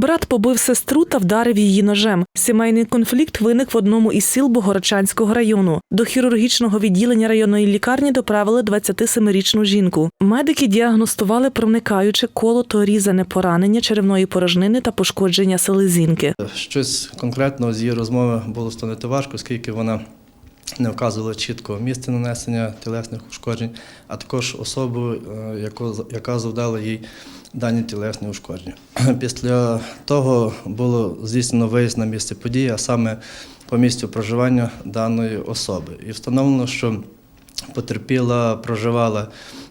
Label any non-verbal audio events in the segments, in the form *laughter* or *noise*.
Брат побив сестру та вдарив її ножем. Сімейний конфлікт виник в одному із сіл Богородчанського району. До хірургічного відділення районної лікарні доправили 27-річну жінку. Медики діагностували проникаюче колото різане поранення черевної порожнини та пошкодження селезінки. Щось конкретного з її розмови було встановити важко, оскільки вона не вказувала чітко місце нанесення тілесних ушкоджень, а також особу, е, яка завдала їй дані тілесні ушкодження. *clears throat* Після того було здійснено виїзд на місце події, а саме по місцю проживання даної особи. І встановлено, що потерпіла, проживала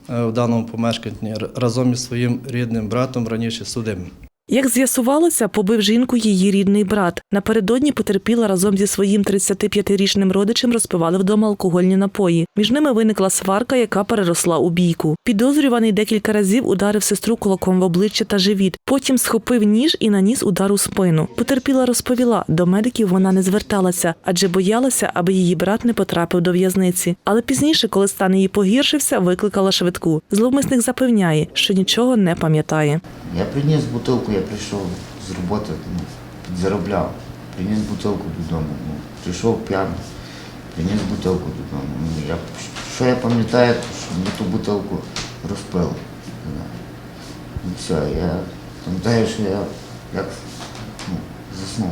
е, в даному помешканні разом із своїм рідним братом раніше судимим. Як з'ясувалося, побив жінку її рідний брат. Напередодні потерпіла разом зі своїм 35-річним родичем розпивали вдома алкогольні напої. Між ними виникла сварка, яка переросла у бійку. Підозрюваний декілька разів ударив сестру кулаком в обличчя та живіт. Потім схопив ніж і наніс удар у спину. Потерпіла розповіла, до медиків вона не зверталася, адже боялася, аби її брат не потрапив до в'язниці. Але пізніше, коли стан її погіршився, викликала швидку. Зловмисник запевняє, що нічого не пам'ятає. Я приніс бутилку, я прийшов з роботи, ну, підзаробляв. Приніс бутилку додому. Ну, прийшов п'яний, приніс бутилку додому. Ну, я, що я пам'ятаю, що ми ту бутилку розпили. Ну, все, я пам'ятаю, що я як ну, заснув.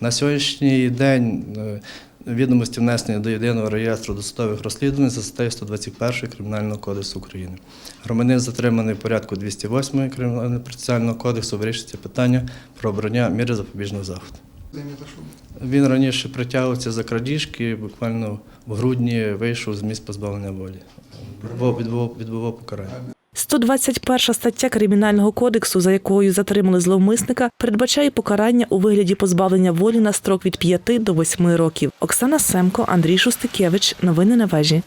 На сьогоднішній день е, відомості внесені до єдиного реєстру досудових розслідувань за статтею 121 Кримінального кодексу України. Громадянин затриманий в порядку 208 Кримінального процесуального кодексу вирішується питання про обрання міри запобіжного заходу. Він раніше притягувався за крадіжки, буквально в грудні вийшов з місць позбавлення волі. Відбував, відбував покарання. 121 стаття Кримінального кодексу, за якою затримали зловмисника, передбачає покарання у вигляді позбавлення волі на строк від 5 до 8 років. Оксана Семко, Андрій Шустикевич. Новини на вежі.